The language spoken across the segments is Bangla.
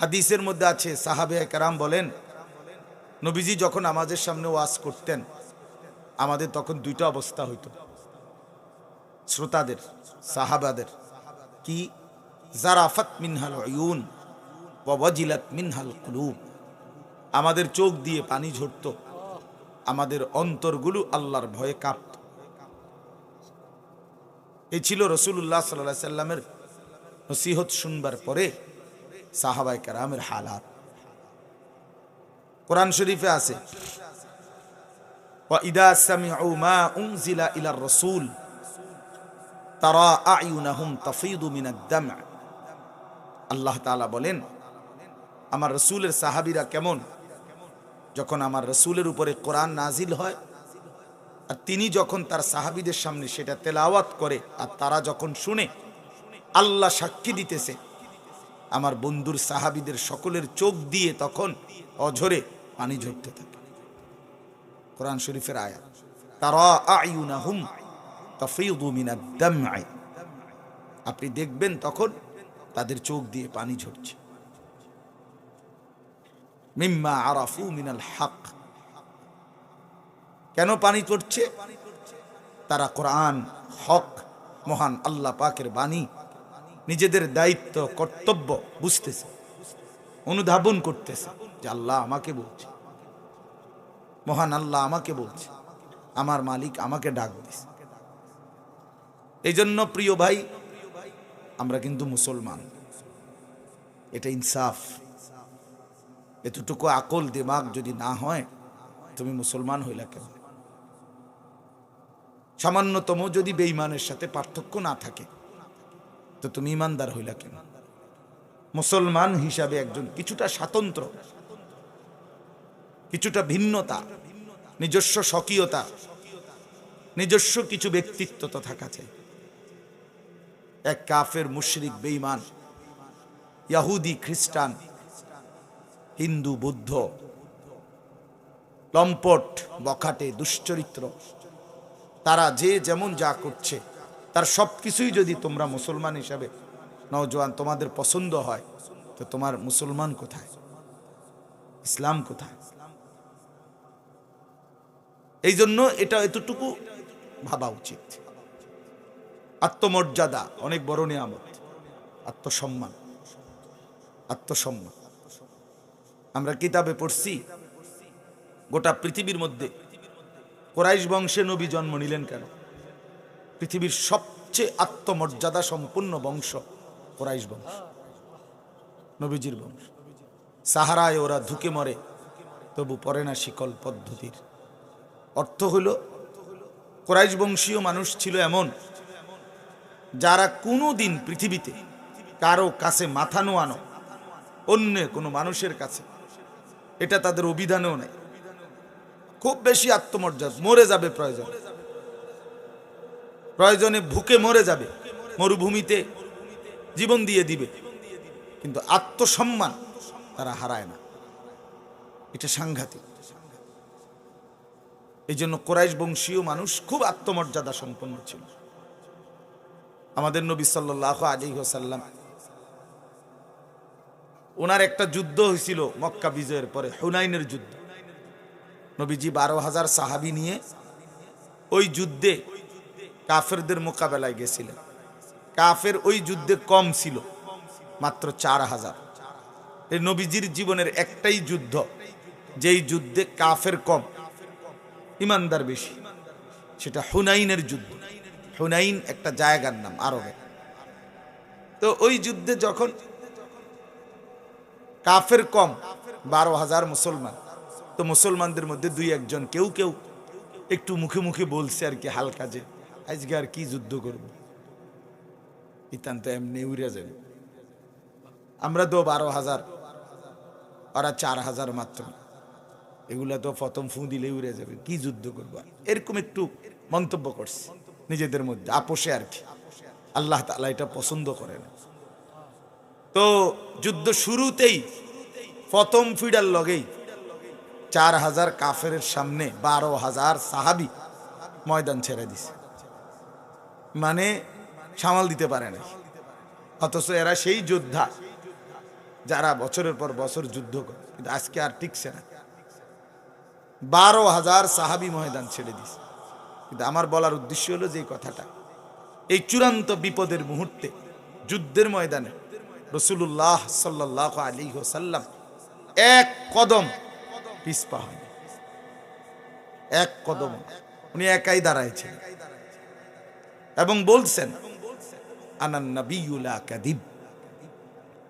হাদিসের মধ্যে আছে, সাহাবে কারাম বলেন, নবীজি যখন আমাদের সামনে ওয়াজ করতেন, আমাদের তখন দুইটা অবস্থা হইতো। শ্রোতাদের, সাহাবাদের, কি? জারাফাত মিনহাল ইউন ওয়াজিলাত মিনহাল কুলুব। আমাদের চোখ দিয়ে পানি ঝরত, আমাদের অন্তরগুলো আল্লাহর ভয়ে কাঁপত। এই ছিল রসুল্লাহ সাল্লাহ সাল্লামের নসিহত শুনবার পরে সাহাবাই কারামের হালাত। কোরআন শরীফে আছে ইদা সামিউ মা উনজিলা ইলার রসুল, তারা আয়ুনাহুম তাফিদু মিনাদ্দাম আল্লাহ তাআলা বলেন, আমার রসুলের সাহাবিরা কেমন? যখন আমার রসুলের উপরে কোরআন নাজিল হয়, আর তিনি যখন তার সাহাবীদের সামনে সেটা তেলাওয়াত করে, আর তারা যখন শুনে, আল্লাহ সাক্ষী দিতেছে আমার বন্ধুর সাহাবিদের সকলের চোখ দিয়ে তখন অঝরে পানি ঝরতে থাকে। কোরআন শরীফের আয়াত, তারা আয়ুনাহুম তাফিদু মিনাদ দামআ আপনি দেখবেন তখন তাদের চোখ দিয়ে পানি ঝরছে। মিম্মা মিনাল হক। কেন পানি পড়ছে তারা কোরআন, হক, মহান আল্লাহ পাকের বাণী নিজেদের দায়িত্ব, কর্তব্য বুঝতেছে, অনুধাবন করতেছে যে আল্লাহ আমাকে বলছে। মহান আল্লাহ আমাকে বলছে, আমার মালিক আমাকে ডাক দিছে। এই জন্য প্রিয় ভাই, আমরা কিন্তু মুসলমান। এটা ইনসাফ। এতটুকু আকল দিমাগ যদি না হয়, তুমি মুসলমান হইলা কেন? সামান্যতম যদি বেঈমানের সাথে পার্থক্য না থাকে তো তুমি ইমানদার হইলা কেন? মুসলমান হিসাবে একজন কিছুটা স্বাতন্ত্র, কিছুটা ভিন্নতা, নিজস্ব স্বকীয়তা, নিজস্ব কিছু ব্যক্তিত্ব তো থাকা চাই। এক কাফের মুশরিক বেঈমান, ইয়াহুদি, খ্রিস্টান, হিন্দু, বুদ্ধ, লম্পট, বখাটে, দুশ্চরিত্র, তারা যে যেমন যা করছে তার সব কিছুই যদি তোমরা মুসলমান হিসাবে নওজোয়ান তোমাদের পছন্দ হয়, তো তোমার মুসলমান কোথায়? ইসলাম কোথায়? এই জন্য এটা এতটুকু ভাবা উচিত। আত্মমর্যাদা, অনেক বড় নিয়ামত। আত্মসম্মান। আত্মসম্মান। আমরা কিতাবে পড়ছি, গোটা পৃথিবীর মধ্যে, কোরাইশ বংশে নবী জন্ম নিলেন কেন? পৃথিবীর সবচেয়ে আত্মমর্যাদা সম্পূর্ণ বংশ কোরাইশ বংশ, নবীজির বংশ। সাহারায় ওরা ধুকে মরে, তবু পরে না শিকল পদ্ধতির। অর্থ হইল কোরাইশ বংশীয় মানুষ ছিল এমন, যারা কোনো দিন পৃথিবীতে কারও কাছে মাথা নোয়ানো, অন্য কোনো মানুষের কাছে, এটা তাদের অভিধানেও নেই। খুব বেশি আত্মমর্যাদা, মরে যাবে প্রয়োজন। প্রয়োজনে ভুকে মরে যাবে, মরুভূমিতে জীবন দিয়ে দিবে। কিন্তু আত্মসম্মান তারা হারায় না। এটা সাংঘাতিক। এই জন্য কোরাইশ বংশীয় মানুষ খুব আত্মমর্যাদা সম্পন্ন ছিল। আমাদের নবী সাল্লাহ আলী সাল্লাম ওনার একটা যুদ্ধ হয়েছিল মক্কা বিজয়ের পরে, হুনাইনের যুদ্ধ। নবীজি বারো হাজার সাহাবি নিয়ে ওই যুদ্ধে কাফেরদের মোকাবেলায় গেছিলেন। কাফের ওই যুদ্ধে কম ছিল, মাত্র চার হাজার। এই নবীজির জীবনের একটাই যুদ্ধ, যেই যুদ্ধে কাফের কম, ইমানদার বেশি। সেটা হুনাইনের যুদ্ধ। হুনাইন একটা জায়গার নাম, আরবে। তো ওই যুদ্ধে যখন কাফের কম, বারো হাজার মুসলমান, তো মুসলমানদের মধ্যে দুই একজন কেউ কেউ একটু মুখে মুখে বলছে আর কি হালকা যে আজকে আর কি যুদ্ধ করব? ইতান এমনি উড়ে যাবে। আমরা তো বারো হাজার, ওরা চার হাজার মাত্র। এগুলা তো প্রথম ফু দিলে উড়ে যাবে। কি যুদ্ধ করব? এরকম একটু মন্তব্য করছে নিজেদের মধ্যে, আপোষে আর কি। আল্লাহ তালা এটা পছন্দ করে না তো যুদ্ধ শুরুতেই প্রথম ফিডার লগেই চার হাজার কাফের সামনে বারো হাজার সাহাবি ময়দান ছেড়ে দিছে। মানে সামাল দিতে পারে না। অথচ এরা সেই যোদ্ধা যারা বছরের পর বছর যুদ্ধ করে। কিন্তু আজকে আর টিকছে না। বারো হাজার সাহাবি ময়দান ছেড়ে দিছে। কিন্তু আমার বলার উদ্দেশ্য হলো যে কথাটা। এই চূড়ান্ত বিপদের মুহূর্তে যুদ্ধের ময়দানে রসুল্লাহ সাল্লাহ আলী সাল্লাম এক কদম পিসপা হন এক কদম। উনি একাই দাঁড়াইছেন। এবং বলছেন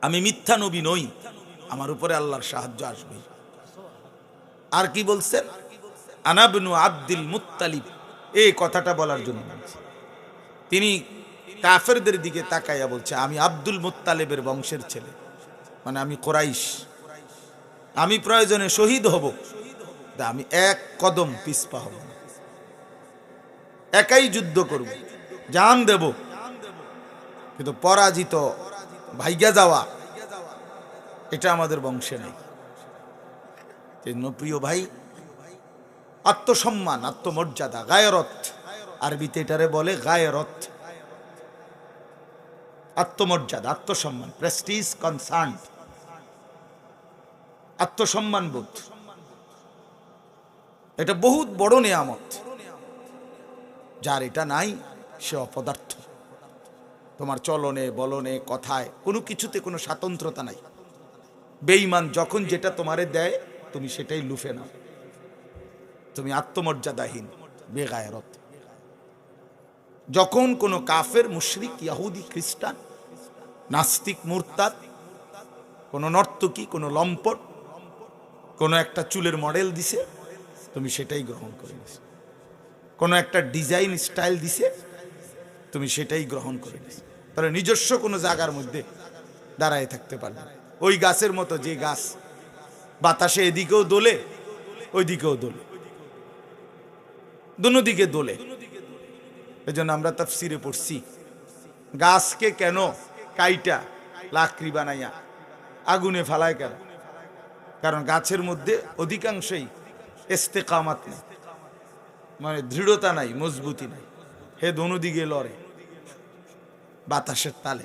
আমি মিথ্যা নবী নই, আমার উপরে আল্লাহর সাহায্য আসবে। আর কি বলছেন? আনাবনু আব্দুল মুত্তালিব। এই কথাটা বলার জন্য তিনি কাফেরদের দিকে তাকাইয়া বলছে, আমি আব্দুল মুত্তালেবের বংশের ছেলে মানে আমি কোরাইশ। আমি প্রয়োজনে শহীদ হব আমি এক কদম পিসপা হব। একাই যুদ্ধ করব। জান দেব। কিন্তু পরাজিত, ভাইগা যাওয়া, এটা আমাদের বংশে নেই। প্রিয় ভাই, আত্মসম্মান, আত্মমর্যাদা গায়রত আরবিতে এটারে বলে গায়রত আত্মমর্যাদা, আত্মসম্মান প্রেস্টিজ কনসার্ন আত্মসম্মান বোধ। এটা বহুত বড় নেয়ামত। যার এটা নাই সে অপদার্থ। তোমার চলনে, বলনে, কথায় কোনো কিছুতে কোনো স্বাতন্ত্রতা নাই। বেঈমান যখন যেটা তোমারে দেয়, তুমি সেটাই লুফে নাও। তুমি আত্মমর্যাদাহীন, বেগায়রত। যখন কোনো কাফের, মুশরিক, ইয়াহুদি, খ্রিস্টান, নাস্তিক, মুরতাদ, কোনো নর্তকী, কোনো লম্পট, কোনো একটা চুলের মডেল দিছে, তুমি সেটাই গ্রহণ করে কোনো একটা ডিজাইন স্টাইল দিছে তুমি সেটাই গ্রহণ করে তাহলে নিজস্ব কোনো জায়গার মধ্যে দাঁড়ায় থাকতে পারবে। ওই গাছের মতো যে গাছ বাতাসে এদিকেও দোলে, ওইদিকেও দোলে। দুনো দিকে দোলে। জন্য আমরা তাফসিরে পড়ছি, গাছকে কেন কাইটা লাকড়ি বানাইয়া আগুনে ফালায় কেন? কারণ গাছের মধ্যে অধিকাংশই এস্তেকামাত নেই। মানে দৃঢ়তা নাই, মজবুতি নাই। হে দিকে লড়ে বাতাসের তালে।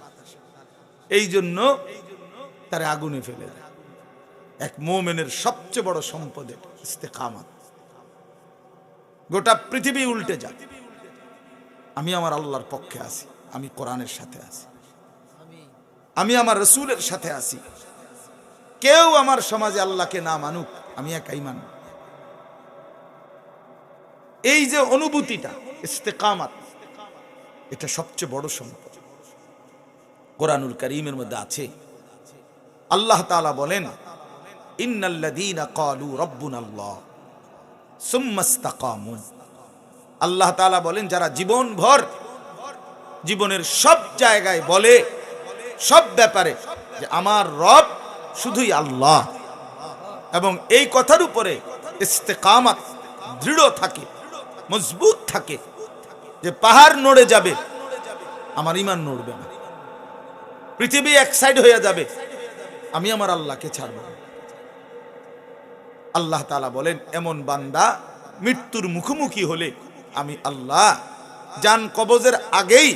এই জন্য তার আগুনে ফেলে দেয়। এক মোমেনের সবচেয়ে বড় সম্পদের ইস্তেকামাত। গোটা পৃথিবী উল্টে যায় আমি আমার আল্লাহর পক্ষে আছি, আমি কোরআনের সাথে আছি। আমি আমার রসুলের সাথে আছি। কেউ আমার সমাজে আল্লাহকে না মানুক, আমি একাই মানুক। এই যে অনুভূতিটা, ইস্তেকামাত এটা সবচেয়ে বড় সম্পদ। কোরআনুল করিমের মধ্যে আছে। আল্লাহ তাআলা বলেন রাব্বুনাল্লাহ সুম্মাস্তাকামু আল্লাহ তাআলা বলেন, যারা জীবন ভর জীবনের সব জায়গায় বলে, সব ব্যাপারে যে আমার রব শুধুই আল্লাহ এবং এই কথার উপরে ইস্তেকামাত দৃঢ় থাকে, মজবুত থাকে যে পাহাড় নড়ে যাবে, আমার ইমান নড়বে না। পৃথিবী এক সাইড হয়ে যাবে, আমি আমার আল্লাহকে ছাড়ব না। আল্লাহ তালা বলেন, এমন বান্দা মৃত্যুর মুখোমুখি হলে আমি আল্লাহ জান কবজের আগেই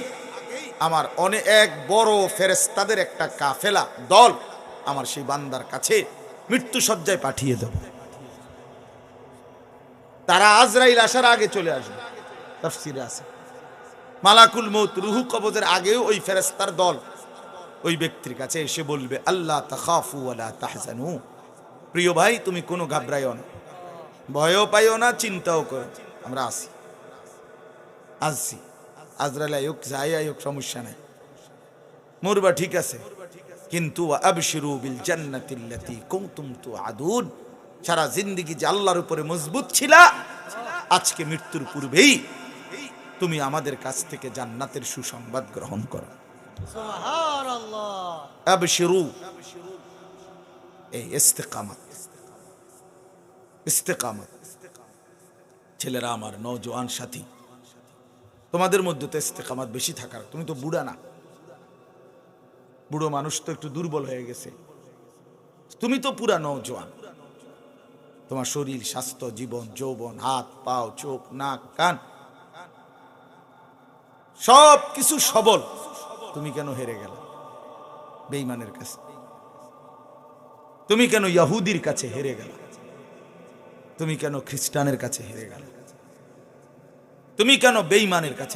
আমার অনেক এক বড় ফেরেস্তাদের একটা কাফেলা দল আমার সেই বান্দার কাছে মৃত্যু সজ্জায় পাঠিয়ে দেব। তারা আজরাইল আসার আগে চলে আসবে। তফসিরে আছে। মালাকুল মৌত রুহু কবজের আগেও ওই ফেরেস্তার দল ওই ব্যক্তির কাছে এসে বলবে আল্লাহ তাহজানু। প্রিয় ভাই, তুমি কোনো ঘাবড়াইও না। ভয়ও পাইও না, চিন্তাও করো আমরা আসি। আসছি। আজরাইল আয়োগ যাই আয়োগ সমস্যা নাই। মরবা ঠিক আছে। কিন্তু আবশিরু বিল সারা জিন্দেগি যে আল্লাহর উপরে মজবুত ছিলা, আজকে মৃত্যুর পূর্বেই তুমি আমাদের কাছ থেকে জান্নাতের সুসংবাদ গ্রহণ করো। এই ইস্তেকামত। ইস্তেকামত। ছেলেরা আমার নওজোয়ান সাথী। তোমাদের মধ্যে তো ইস্তেকামত বেশি থাকার। তুমি তো বুড়া না। বুড়ো মানুষ তো একটু দুর্বল হয়ে গেছে। তুমি তো পুরা নওজোয়ান। তোমার শরীর স্বাস্থ্য জীবন যৌবন হাত পাও চোখ নাক কান সব কিছু সবল। তুমি কেন হেরে গেল? বেইমানের কাছে। তুমি কেন ইয়াহুদির কাছে হেরে গেল? তুমি কেন খ্রিস্টানের কাছে হেরে গেল? তুমি কেন বেইমানের কাছে